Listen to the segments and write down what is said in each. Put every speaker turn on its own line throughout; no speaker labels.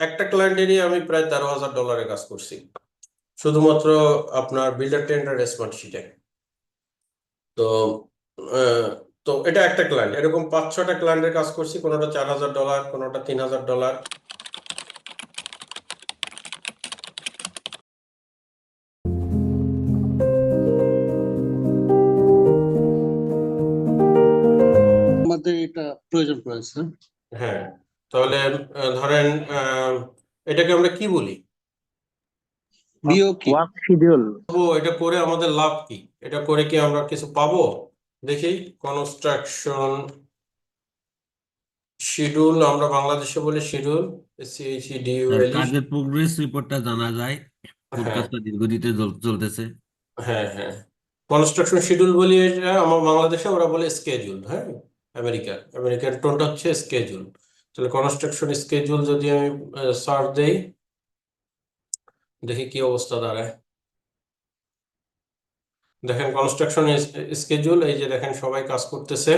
একটা ক্লায়েন্টেরই আমি প্রায় তেরো হাজার ডলারের কাজ করছি। শুধুমাত্র আপনার বিল্ডার টেন্ডার স্মার্ট শিটে তো তো এটা একটা ক্লায়েন্ট এরকম পাঁচ ছটা ক্লায়েন্টের কাজ করছি কোনোটা চার হাজার ডলার কোনোটা তিন হাজার ডলার
আমাদের এটা প্রয়োজন পড়েছে
হ্যাঁ। তাহলে ধরেন আহ, এটাকে আমরা কি বলি?
ওয়ার্ক শিডিউল
এটা করে আমাদের লাভ কি? এটা করে কি আমরা কিছু পাবো? দেখি কনস্ট্রাকশন শিডিউল আমরা বাংলাদেশে বলি শিডিউল সিএইচইডিইউএল
কাজের প্রোগ্রেস রিপোর্টটা জানা যায়। কোন
হ্যাঁ।
কাজটা দীর্ঘদিতে চলতেছে।
হ্যাঁ হ্যাঁ। কনস্ট্রাকশন শিডিউল বলি এটা আমার বাংলাদেশে ওরা বলে স্কেজুল হ্যাঁ? আমেরিকা আমেরিকার টোনটা হচ্ছে স্কেজুল তাহলে কনস্ট্রাকশন স্কেজুল যদি আমি সার্চ দেই, দেখি কি অবস্থা দাঁড়ায়। দেখেন কনস্ট্রাকশন স্কেজুল এই যে দেখেন সবাই কাজ করতেছে।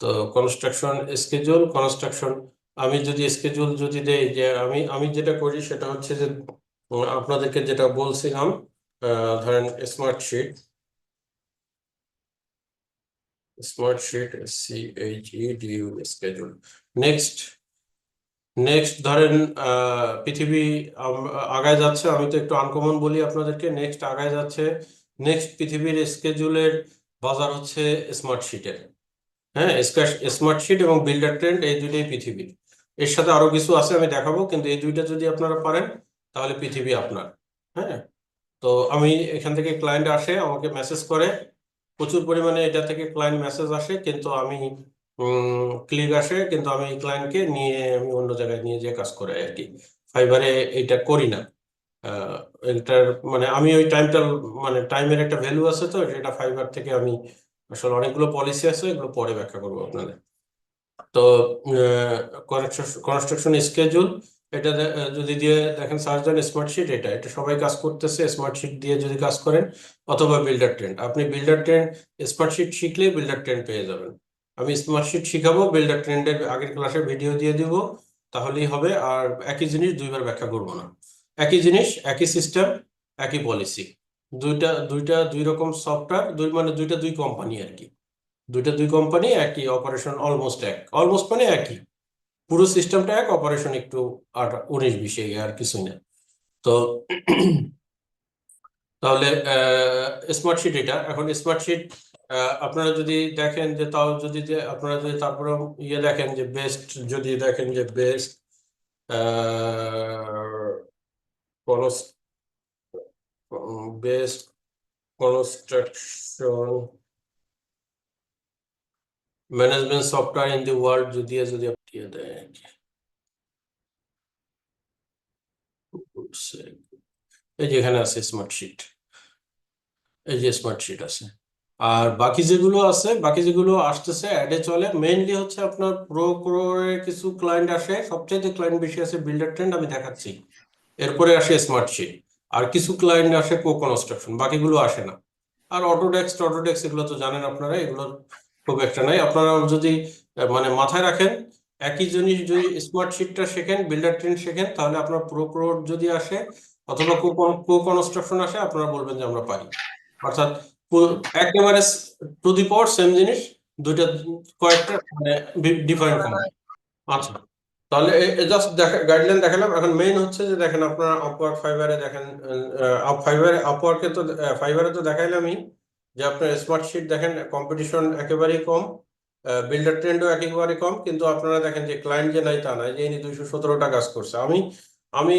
তো কনস্ট্রাকশন স্কেজুল কনস্ট্রাকশন আমি যদি স্কেজুল যদি দেই, যে আমি আমি যেটা করি সেটা হচ্ছে যে, আপনাদেরকে যেটা বলছিলাম ধরেন smart sheet E D U schedule next next ধরেন পৃথিবী আগায় যাচ্ছে, আমি তো একটু আনকমন বলি আপনাদেরকে নেক্সট আগায় যাচ্ছে নেক্সট পৃথিবীর স্কেজুলের বাজার হচ্ছে স্মার্ট শিটের হ্যাঁ স্মার্ট শিট এবং বিল্ডার ট্রেন্ড এই দুইটাই পৃথিবীর এর সাথে আরও কিছু আছে, আমি দেখাবো, কিন্তু এই দুইটা যদি আপনারা পারেন, তাহলে পৃথিবী আপনার। হ্যাঁ তো আমি এখান থেকে ক্লায়েন্ট আসে, আমাকে মেসেজ করে প্রচুর পরিমাণে এটা থেকে ক্লায়েন্ট মেসেজ আসে, কিন্তু আমি ক্লিক আসে, কিন্তু আমি ক্লায়েন্টকে নিয়ে আমি অন্য জায়গায় নিয়ে যেয়ে কাজ করাই আর কি ফাইবারে এটা করি না। এটার মানে আমি ওই টাইমটা মানে টাইমের একটা ভ্যালু আছে তো সেটা ফাইবার থেকে আমি আসলে অনেকগুলো পলিসি আছে, এগুলো পরে ব্যাখ্যা করব আপনাদের। তো কনস্ট্রাকশন স্কেজুল এটা যদি দিয়ে দেখেন সার্চ দেন স্মার্ট শিট এটা এটা সবাই কাজ করতেছে স্মার্ট শিট দিয়ে যদি কাজ করেন, অথবা বিল্ডার ট্রেন্ড আপনি বিল্ডার ট্রেন্ড স্মার্ট শিট শিখলেই বিল্ডার ট্রেন্ড পেয়ে যাবেন। আমি স্মার্ট শিট শিখাবো বিল্ডার ট্রেন্ডের আগের ক্লাসে ভিডিও দিয়ে দিব, তাহলেই হবে। আর একই জিনিস দুইবার ব্যাখ্যা করব না। একই জিনিস, একই সিস্টেম একই পলিসি দুইটা দুইটা দুই রকম সফটওয়্যার দুই মানে দুইটা দুই কোম্পানি আর কি। দুইটা দুই কোম্পানি একই অপারেশন অলমোস্ট এক। অলমোস্ট মানে একই। পুরো সিস্টেমটা এক অপারেশন একটু আট, উনিশ, বিশে আর কিছুই না। তো তাহলে স্মার্ট শিট এটা। এখন স্মার্ট শিট আপনারা যদি দেখেন যে তাও যদি যে আপনারা যদি তারপরে ইয়ে দেখেন যে বেস্ট যদি দেখেন যে best best construction management software in the world যদি যদি দেয় এই যে এখানে আছে স্মার্ট শিট এই যে স্মার্ট শিট আছে। আর বাকি যেগুলো আছে, বাকি যেগুলো আসতেছে অ্যাডে চলে। মেইনলি হচ্ছে আপনার প্রো করে কিছু ক্লায়েন্ট আসে। সবচেয়ে ক্লায়েন্ট বেশি আছে বিল্ডার ট্রেন্ড আমি দেখাচ্ছি। এরপরে আসে স্মার্ট শিট আর কিছু ক্লায়েন্ট আসে কো কনস্ট্রাকশন বাকিগুলো আসে না। আর অটোডেস্ক অটোডেস্ক এগুলো তো জানেন আপনারা এগুলো খুব একটা নাই আপনারা যদি মানে মাথায় রাখেন, একই জিনিস যদি স্মার্ট শিটটা শেখেন বিল্ডার ট্রেন্ড শেখেন, তাহলে আপনার প্রো প্রো যদি আসে অথবা কো কনস্ট্রাকশন আসে, আপনারা বলবেন যে আমরা পারি। অর্থাৎ একেবারে টু দি পাওয়ার সেম জিনিস, দুইটা কয়েকটা মানে ডিফারেন্ট আচ্ছা তাহলে জাস্ট দেখা গাইডলাইন দেখালাম। এখন মেইন হচ্ছে যে দেখেন আপনার আপওয়ার্ক ফাইবারে দেখেন আপ ফাইবারে আপওয়ার্কে তো ফাইবারে তো দেখাইলামই। যে আপনার স্মার্ট শিট দেখেন কম্পিটিশন একেবারেই কম বিল্ডার ট্রেন্ডও একেবারে কম, কিন্তু আপনারা দেখেন যে ক্লায়েন্ট যে নাই তা নাই, যে ইনি দুইশো সতেরোটা কাজ করছে। আমি আমি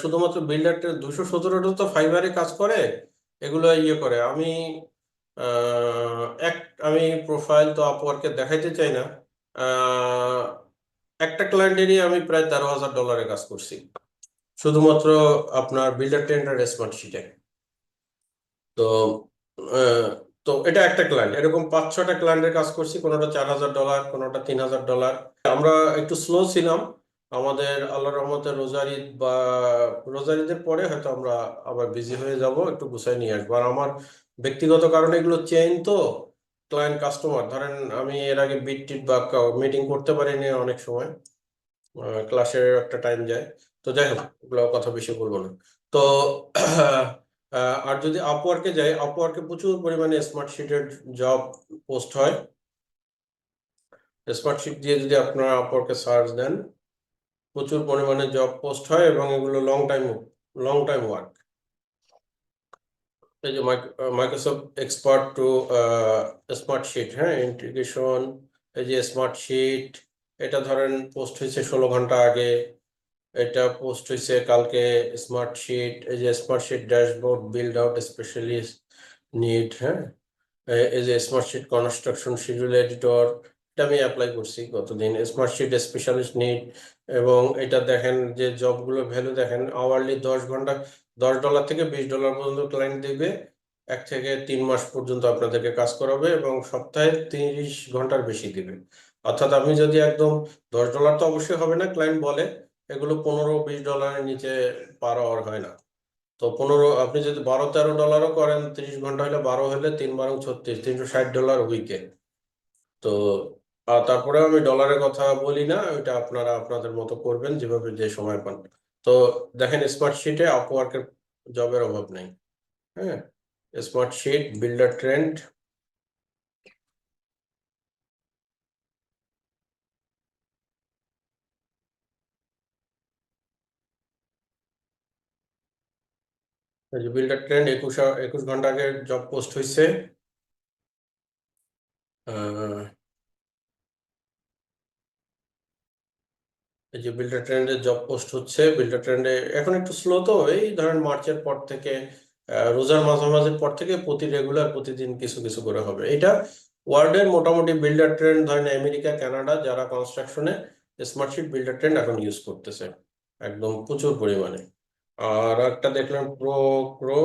শুধুমাত্র বিল্ডার ট্রেন্ড দুইশো সতেরোটা তো ফাইবারে কাজ করে, এগুলো ইয়ে করে। আমি এক, আমি প্রোফাইল তো আপওয়ার্কে দেখাইতে চাই না একটা ক্লায়েন্টেরই আমি প্রায় তেরো হাজার ডলারের কাজ করছি, শুধুমাত্র আপনার বিল্ডার টেন্ডার স্মার্ট শিটে তো তো এটা একটা ক্লায়েন্ট এরকম পাঁচ ছটা ক্লায়েন্টের কাজ করছি, কোনোটা চার হাজার ডলার কোনোটা তিন হাজার ডলার আমরা একটু স্লো ছিলাম। আমাদের আল্লাহ রহমতে রোজার ঈদ বা রোজার ঈদের পরে হয়তো আমরা আবার বিজি হয়ে যাব, একটু গুছাই নিয়ে আসব। আর আমার ব্যক্তিগত কারণে এগুলো চেইন তো ক্লায়েন্ট কাস্টমার ধরেন আমি এর আগে বিট টিট বা মিটিং করতে পারিনি অনেক সময় ক্লাসের একটা টাইম যায়। তো যাই হোক ওগুলো কথা বেশি বলব না। তো আর যদি আপওয়ার্কে যাই আপওয়ার্কে প্রচুর পরিমাণে স্মার্ট শিটের জব পোস্ট হয়। স্মার্ট শিট দিয়ে যদি আপনারা আপওয়ার্কে সার্চ দেন, প্রচুর পরিমাণে জব পোস্ট হয় এবং এগুলো long time long time work এই যে Microsoft expert to smart sheet হ্যাঁ ইন্টিগ্রেশন এই যে স্মার্ট শিট এটা ধরেন পোস্ট হয়েছে ষোলো ঘণ্টা আগে। এটা পোস্ট হয়েছে কালকে স্মার্ট শিট এই যে smart sheet dashboard build out specialist need হ্যাঁ? এই যে smart sheet construction schedule editor এটা আমি অ্যাপ্লাই করছি গতদিন। স্মার্ট শিট স্পেশালিস্ট নিড এবং এটা দেখেন যে জবগুলো ভ্যালু দেখেন আওয়ারলি দশ ঘণ্টা, দশ ডলার থেকে বিশ ডলার পর্যন্ত ক্লায়েন্ট দিবে, এক থেকে তিন মাস পর্যন্ত আপনাদেরকে কাজ করাবে এবং সপ্তাহে তিরিশ ঘণ্টার বেশি দিবে। অর্থাৎ আপনি যদি একদম দশ ডলার তো অবশ্যই হবে না ক্লায়েন্ট বলে এগুলো পনেরো বিশ ডলারের নিচে পার আওয়ার হয় না। তো পনেরো, আপনি যদি বারো তেরো ডলারও করেন, তিরিশ ঘণ্টা হলে বারো হলে তিন বারো ছত্রিশ, তিনশো ষাট ডলার উইকে তো, আর তারপরে আমি ডলারের কথা বলি না, ওইটা আপনারা আপনাদের মতো করবেন যেভাবে যে সময় পান। তো দেখেন স্মার্ট শিটে আপওয়ার্কের জবের অভাব নেই। হ্যাঁ smart sheet builder trend builder trend একুশ একুশ ঘণ্টা আগে জব পোস্ট হয়েছে এই যে বিল্ডার ট্রেন্ডে জব পোস্ট হচ্ছে। বিল্ডার ট্রেন্ডে এখন একটু স্লো তো, এই ধরেন মার্চের পর থেকে রোজার মাঝামাঝির পর থেকে প্রতি রেগুলার প্রতিদিন কিছু কিছু করে হবে। এটা ওয়ার্ল্ডের মোটামুটি বিল্ডার ট্রেন্ড ধরেন আমেরিকা, কানাডা যারা কনস্ট্রাকশনে স্মার্টশিট বিল্ডার ট্রেন্ড এখন ইউজ করতেছে, একদম প্রচুর পরিমাণে। আর একটা দেখলাম প্রো ক্রো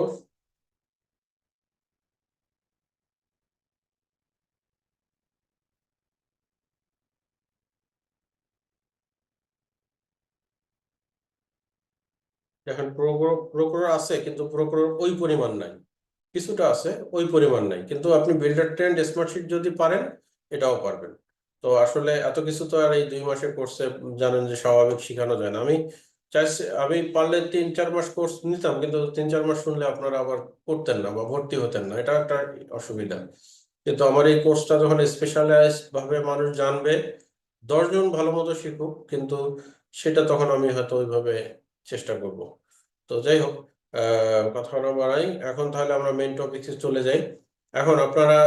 এখন প্রোগ্রো আছে, কিন্তু প্রোগ্রোর ওই পরিমাণ নাই। কিছুটা আছে, ওই পরিমাণ নাই। কিন্তু আপনি বিল্ডার ট্রেন্ড স্মার্টশিট যদি পারেন, এটাও পারবেন। তো আসলে এত কিছু তো আর এই দুই মাসের কোর্সে জানেন যে স্বাভাবিক শেখানো যায় না। আমি চাইছি আমি পারলে তিন, চার মাস কোর্স নিতাম, কিন্তু তিন, চার মাস শুনলে আপনারা আবার করতেন না বা ভর্তি হতেন না। এটা একটা অসুবিধা। কিন্তু আমার এই কোর্সটা যখন স্পেশালাইজ ভাবে মানুষ জানবে দশজন ভালো মতো শিখুক, কিন্তু সেটা তখন আমি হয়তো ওইভাবে চেষ্টা করব। তো যাই হোক কথা না বাড়াই, এখন তাহলে আমরা মেইন টপিকে চলে যাই। এখন আপনারা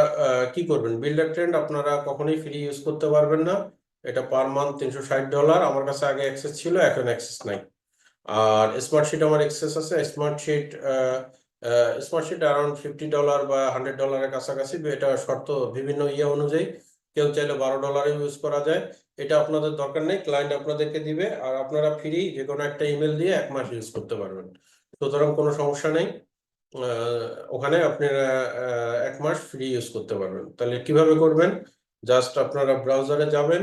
কি করবেন? বিল্ডার ট্রেন্ড আপনারা কখনোই ফ্রি ইউজ করতে পারবেন না। এটা পার মান্থ তিনশো ষাট ডলার আমার কাছে আগে অ্যাক্সেস ছিল, এখন অ্যাক্সেস নাই। আর স্মার্ট শিট আমার এক্সেস আছে। Smart sheet smart sheet around fifty dollar বা হান্ড্রেড ডলারের কাছাকাছি, এটা শর্ত বিভিন্ন ইয়ে অনুযায়ী কেউ চাইলে বারো ডলারে ইউজ করা যায়। এটা আপনাদের দরকার নেই ক্লায়েন্ট আপনাদেরকে দিবে আর আপনারা ফ্রি যে কোনো একটা ইমেল দিয়ে এক মাস ইউজ করতে পারবেন। সুতরাং কোনো সমস্যা নেই ওখানে আপনারা এক মাস ফ্রি ইউজ করতে পারবেন। তাহলে কীভাবে করবেন? জাস্ট আপনারা ব্রাউজারে যাবেন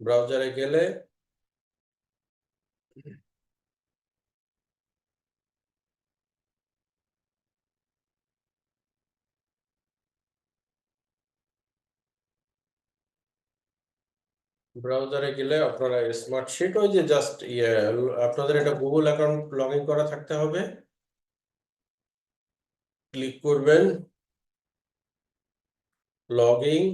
ব্রাউজারে গেলে ব্রাউজারে গেলে আপনারা স্মার্ট শিট ওই যে জাস্ট ইয়ে আপনাদের একটা গুগল অ্যাকাউন্ট লগ ইন করা থাকতে হবে। ক্লিক করবেন। Log in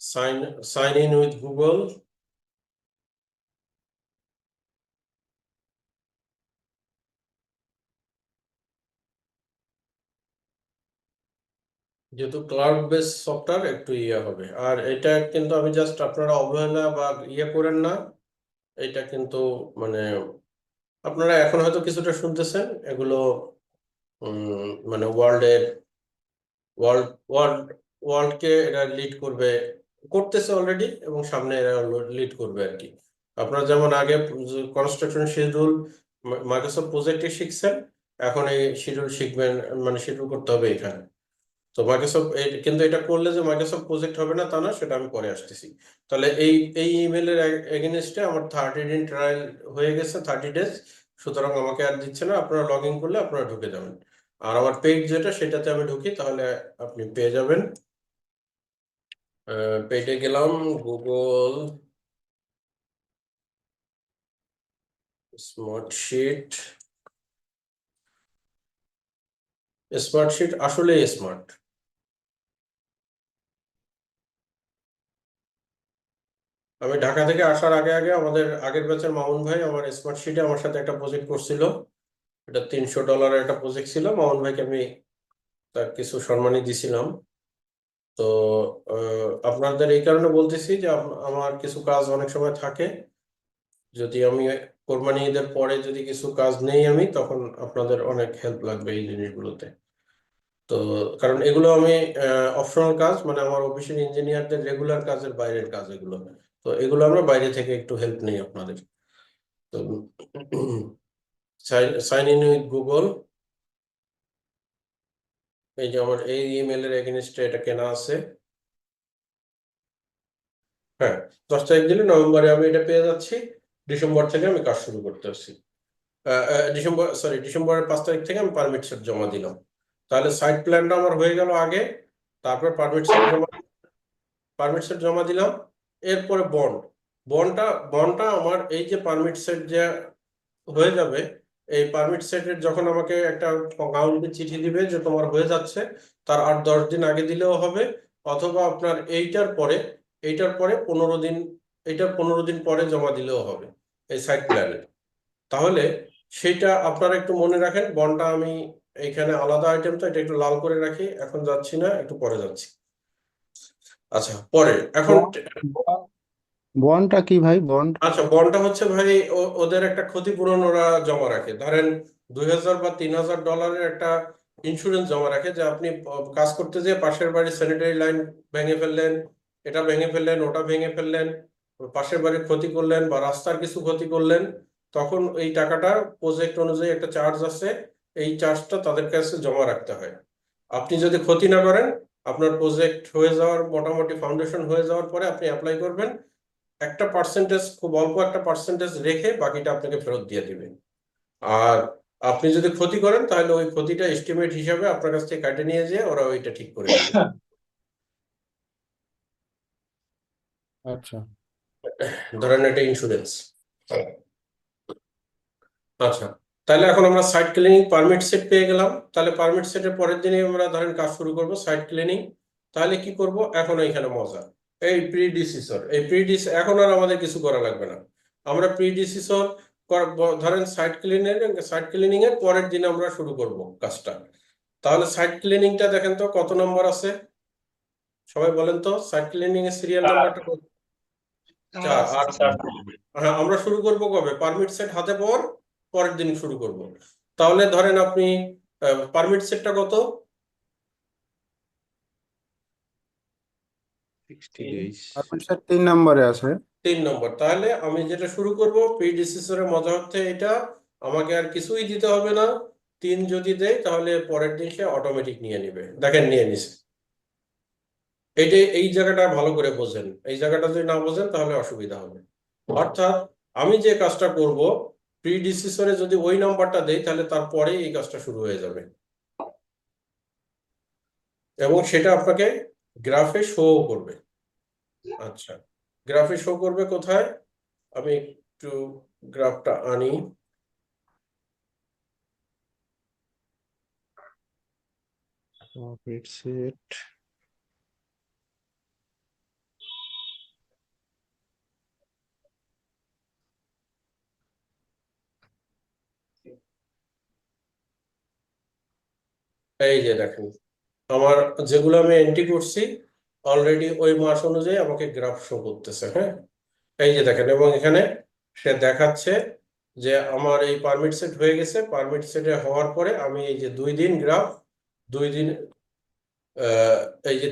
sign sign in with Google যেহেতু ক্লাউড বেস সফটওয়্যার একটু ইয়ে হবে। আর এটা কিন্তু আমি জাস্ট আপনারা অবহেলা বা ইয়ে করেন না, এটা কিন্তু মানে আপনারা এখন হয়তো কিছুটা শুনতেছেন, এগুলো মানে ওয়ার্ল্ডের ওয়ার্ল্ড ওয়ার্ল্ড ওয়ার্ল্ডকে এরা লিড করবে, করতেছে অলরেডি এবং সামনে এরা লিড করবে আর কি। আপনারা যেমন আগে কনস্ট্রাকশন শিডিউল মাইক্রোসফট প্রজেক্টে শিখছেন, এখন এই শিডিউল শিখবেন মানে শিডিউল করতে হবে এখানে। তো মাইক্রোসফট কিন্তু এটা করলে যে মাইক্রোসফট প্রজেক্ট হবে না তা না সেটা আমি পরে আসতেছি। তাহলে এই এই ইমেলের এগেনস্টে আমার থার্টি দিন ট্রায়াল হয়ে গেছে থার্টি ডেজ সুতরাং আমাকে আর দিচ্ছে না, আপনারা লগ ইন করলে আপনারা ঢুকে যাবেন। আর আমার পেজ যেটা, সেটাতে আমি ঢুকি, তাহলে আপনি পেয়ে যাবেন। পেজে গেলাম Google smart sheet smart sheet আসলে স্মার্ট আমি ঢাকা থেকে আসার আগে আগে আমাদের আগের ব্যাচের মামুন ভাই আমার স্মার্ট শিটে আমার সাথে একটা প্রজেক্ট করছিল। এটা তিনশো ডলারের একটা প্রজেক্ট ছিল। মামুন ভাইকে আমি তার কিছু সম্মানী দিছিলাম। তো আপনাদের এই কারণে বলতেছি যে আমার কিছু কাজ অনেক সময় থাকে। যদি আমি কোরবানি ঈদের পরে যদি কিছু কাজ নেই আমি, তখন আপনাদের অনেক হেল্প লাগবে এই জিনিসগুলোতে। তো, কারণ এগুলো আমি অপশনাল কাজ মানে আমার অফিসের ইঞ্জিনিয়ারদের রেগুলার কাজের বাইরের কাজ এগুলো। তো এগুলো আমরা বাইরে থেকে একটু হেল্প নেই আপনাদের। তো সাইন ইন উইথ গুগল এই যে আমার এই ইমেলের এগেনস্টে এটা কেনা আছে। হ্যাঁ দশ তারিখ দিলে নভেম্বরে আমি এটা পেয়ে যাচ্ছি। ডিসেম্বর থেকে আমি কাজ শুরু করতে আসছি। ডিসেম্বর সরি ডিসেম্বরের পাঁচ তারিখ থেকে আমি পারমিট সেট জমা দিলাম। তাহলে সাইট প্ল্যানটা আমার হয়ে গেল আগে। তারপর পারমিট সেট জমা পারমিট সেট জমা দিলাম। এরপরে বন্ড বন্ডটা বন্ডটা আমার এই যে পারমিট সেট যে হয়ে যাবে, এই পারমিট সেটের যখন আমাকে একটা কাউন্টে চিঠি দিবে যে তোমার হয়ে যাচ্ছে, তার আট দশ দিন আগে দিলেও হবে, অথবা আপনার এইটার পরে এইটার পরে পনেরো দিন, এইটার পনেরো দিন পরে জমা দিলেও হবে, এই সাইট প্ল্যানে তাহলে সেটা আপনারা একটু মনে রাখেন বন্ডটা আমি এইখানে আলাদা আইটেম তো এটা একটু লাল করে রাখি, এখন যাচ্ছি না, একটু পরে যাচ্ছি। আচ্ছা পরে এখন
বন্ডটা কি ভাই? বন্ড
আচ্ছা বন্ডটা হচ্ছে ভাই ওদের একটা ক্ষতিপূরণ ওরা জমা রাখে। ধরেন দুই হাজার বা তিন হাজার ডলারের একটা ইন্স্যুরেন্স জমা রাখে যে আপনি কাজ করতে যেয়ে পাশের বাড়ির স্যানিটারি লাইন ভেঙে ফেললেন এটা ভেঙে ফেললেন ওটা ভেঙে ফেললেন পাশের বাড়ির ক্ষতি করলেন বা রাস্তার কিছু ক্ষতি করলেন তখন এই টাকাটা প্রজেক্ট অনুযায়ী একটা চার্জ আছে এই চার্জটা তাদের কাছে জমা রাখতে হয়। আপনি যদি ক্ষতি না করেন আপনার প্রজেক্ট হয়ে যাওয়ার মোটামুটি ফাউন্ডেশন হয়ে যাওয়ার পরে আপনি অ্যাপ্লাই করবেন। একটা পার্সেন্টেজ খুব অল্প একটা পার্সেন্টেজ রেখে বাকিটা আপনাকে ফেরত দিয়ে দিবে। আর আপনি যদি ক্ষতি করেন তাহলে ওই ক্ষতিটা এস্টিমেট হিসাবে আপনার কাছ থেকে কাটে নিয়ে যেয়ে ওরা ওইটা ঠিক করে দিবে।
আচ্ছা।
ধরেন এটা ইন্স্যুরেন্স আচ্ছা। তাহলে এখন আমরা সাইট ক্লিনিং পারমিট সেট পেয়ে গেলাম। তাহলে পারমিট সেটের পরের দিনে আমরা ধরেন কাজ শুরু করব সাইট ক্লিনিং তাহলে কি করব? এখন এখানে মজা। এই প্রি ডিসিসর এই প্রি ডিস এখন আর আমাদের কিছু করা লাগবে না। আমরা প্রি ডিসিসর ধরেন সাইট ক্লিনিং সাইট ক্লিনিং এর পরের দিন আমরা শুরু করব কাজটা। তাহলে সাইট ক্লিনিংটা দেখেন তো কত নম্বর আছে? সবাই বলেন তো সাইট ক্লিনিং এর সিরিয়াল নাম্বারটা কত? চার। হ্যাঁ আমরা শুরু করব কবে? পারমিট সেট হাতে পাওয়ার পরের দিন শুরু করব। তাহলে ধরেন আপনি পারমিট সেটটা কত?
তিন নম্বরে আছে।
তিন নম্বর। তাহলে আমি যেটা শুরু করব প্রিডিসেসরের মজা হচ্ছে এটা। আমাকে আর কিছুই দিতে হবে না। তিন যদি দেয় তাহলে পরের দিন সে অটোমেটিক নিয়ে নেবে। দেখেন নিয়ে নিছে। এইটা এই জায়গাটা ভালো করে বোঝেন। এই জায়গাটা যদি না বোঝেন তাহলে অসুবিধা হবে। অর্থাৎ আমি যে কাজটা করব প্রিডিসেসরে যদি ওই নাম্বারটা দেই, তাহলে তারপরে এই কাজটা শুরু হয়ে যাবে। এবং সেটা আপনাকে গ্রাফে শো করবে। আচ্ছা গ্রাফে শো করবে কোথায়? আমি একটু গ্রাফটা আনি।
সেট
এই যে দেখেন, আমার যেগুলো আমি এন্ট্রি করছি অলরেডি ওই মাস অনুযায়ী আমাকে গ্রাফ শো করতেছে হ্যাঁ? এই যে দেখেন, এবং এখানে সে দেখাচ্ছে যে আমার এই পারমিট সেট হয়ে গেছে। পারমিট সেটে হওয়ার পরে আমি এই যে দুই দিন গ্রাফ দুই দিন এই যে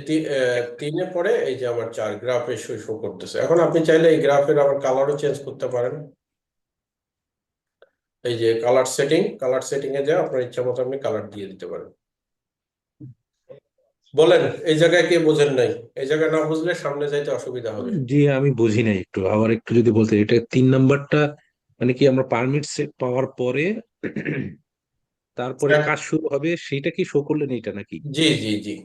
তিনে পরে এই যে আমার চার গ্রাফে শো শো করতেছে। এখন আপনি চাইলে এই গ্রাফের আবার কালারও চেঞ্জ করতে পারেন। এই যে কালার সেটিং কালার সেটিং এ যা আপনার ইচ্ছা মতো আপনি কালার দিয়ে দিতে পারেন। বলেন এই জায়গায় কে বোঝেন নাই? এই জায়গায় না বুঝলে সামনে যাইতে অসুবিধা হবে।
জি আমি বুঝি নাই একটু। আবার একটু যদি বলতে এটা তিন নাম্বারটা মানে কি আমরা পারমিট সেট পাওয়ার পরে তারপরে
হ্যাঁ।
কাজ শুরু হবে সেটা কি শো করলেন এটা নাকি?
জি জি জি।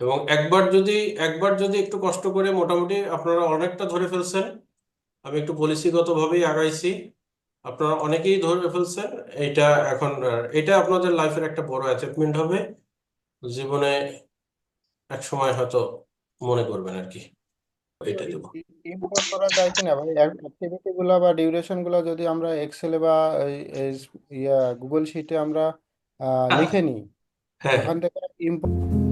এবং একবার যদি একবার যদি একটু কষ্ট করে মোটামুটি আপনারা অনেকটা ধরে ফেলছেন আমি একটু পলিসিগতভাবেই আগাইছি। আপনারা অনেকেই ধরে ফেলছেন এটা এখন এটা আপনাদের লাইফের একটা বড় অ্যাচিভমেন্ট হবে। জীবনে এক সময় হয়তো মনে করবেন আর কি এটা দেবো।
ইম্পোর্ট করা যায় কিনা ভাই অ্যাক্টিভিটি গুলা বা ডিউরেশনগুলা যদি আমরা এক্সেলে বা ইয়া গুগল শিটে আমরা আহ, লিখে নিই
হ্যাঁ
ওখান থেকে ইম্পোর্ট